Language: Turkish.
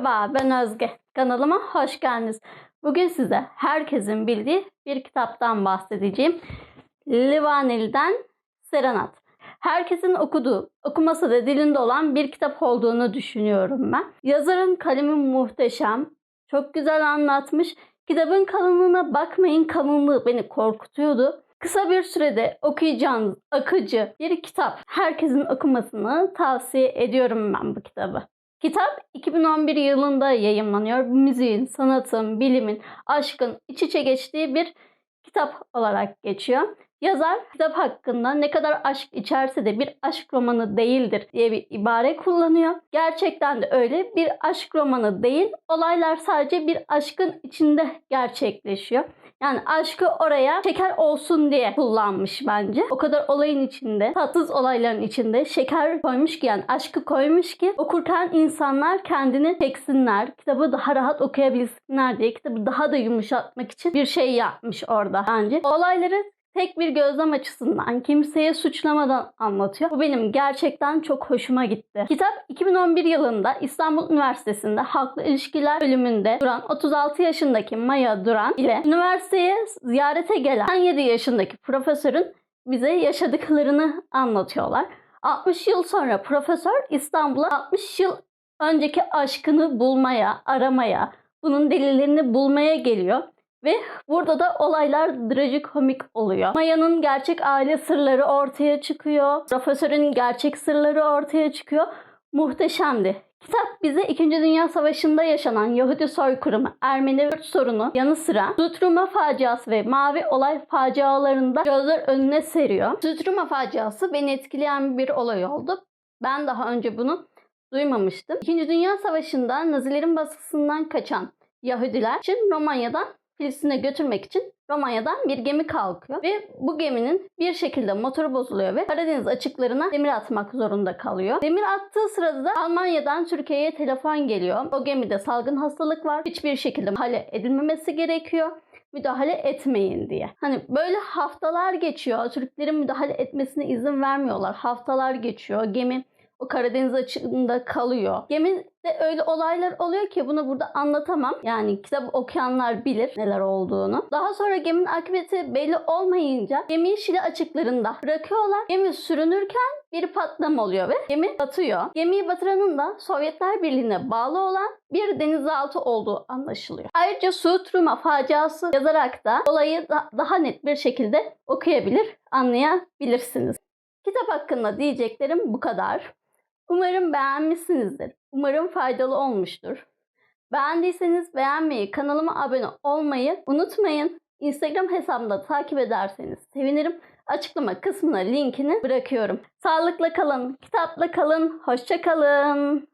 Merhaba ben Özge. Kanalıma hoş geldiniz. Bugün size herkesin bildiği bir kitaptan bahsedeceğim. Livaneli'den Serenat. Herkesin okuduğu, okuması da dilinde olan bir kitap olduğunu düşünüyorum ben. Yazarın kalemi muhteşem. Çok güzel anlatmış. Kitabın kalınlığına bakmayın kalınlığı beni korkutuyordu. Kısa bir sürede okuyacağınız akıcı bir kitap. Herkesin okumasını tavsiye ediyorum ben bu kitabı. Kitap 2011 yılında yayımlanıyor. Müziğin, sanatın, bilimin, aşkın iç içe geçtiği bir kitap olarak geçiyor. Yazar kitap hakkında ne kadar aşk içerse de bir aşk romanı değildir diye bir ibare kullanıyor. Gerçekten de öyle bir aşk romanı değil. Olaylar sadece bir aşkın içinde gerçekleşiyor. Yani aşkı oraya şeker olsun diye kullanmış bence. O kadar olayın içinde, tatsız olayların içinde şeker koymuş ki yani aşkı koymuş ki okurken insanlar kendini çeksinler, kitabı daha rahat okuyabilsinler diye kitabı daha da yumuşatmak için bir şey yapmış orada bence. Olayları tek bir gözlem açısından kimseye suçlamadan anlatıyor. Bu benim gerçekten çok hoşuma gitti. Kitap 2011 yılında İstanbul Üniversitesi'nde Halkla İlişkiler bölümünde duran 36 yaşındaki Maya Duran ile üniversiteye ziyarete gelen 17 yaşındaki profesörün bize yaşadıklarını anlatıyorlar. 60 yıl sonra profesör İstanbul'a 60 yıl önceki aşkını bulmaya, aramaya, bunun delillerini bulmaya geliyor. Ve burada da olaylar trajikomik oluyor. Maya'nın gerçek aile sırları ortaya çıkıyor. Profesörün gerçek sırları ortaya çıkıyor. Muhteşemdi. Kitap bize 2. Dünya Savaşı'nda yaşanan Yahudi soykırımı, Ermeni Kürt sorunu yanı sıra Sutruma faciası ve Mavi Olay facialarında gözler önüne seriyor. Sutruma faciası beni etkileyen bir olay oldu. Ben daha önce bunu duymamıştım. İkinci Dünya Savaşı'nda Nazilerin baskısından kaçan Yahudiler için Romanya'dan Filistin'e götürmek için Romanya'dan bir gemi kalkıyor ve bu geminin bir şekilde motoru bozuluyor ve Karadeniz açıklarına demir atmak zorunda kalıyor. Demir attığı sırada da Almanya'dan Türkiye'ye telefon geliyor. O gemide salgın hastalık var. Hiçbir şekilde müdahale edilmemesi gerekiyor müdahale etmeyin diye. Hani böyle haftalar geçiyor. Türklerin müdahale etmesine izin vermiyorlar. Haftalar geçiyor. Gemi o Karadeniz açığında kalıyor. Gemide öyle olaylar oluyor ki bunu burada anlatamam. Yani kitap okuyanlar bilir neler olduğunu. Daha sonra geminin akıbeti belli olmayınca gemiyi Şili açıklarında bırakıyorlar. Gemi sürünürken bir patlama oluyor ve gemi batıyor. Gemiyi batıranın da Sovyetler Birliği'ne bağlı olan bir denizaltı olduğu anlaşılıyor. Ayrıca Sutruma faciası yazarak da olayı da- daha net bir şekilde okuyabilir, anlayabilirsiniz. Kitap hakkında diyeceklerim bu kadar. Umarım beğenmişsinizdir. Umarım faydalı olmuştur. Beğendiyseniz beğenmeyi, kanalıma abone olmayı unutmayın. Instagram hesabımda takip ederseniz sevinirim. Açıklama kısmına linkini bırakıyorum. Sağlıkla kalın, kitapla kalın, hoşça kalın.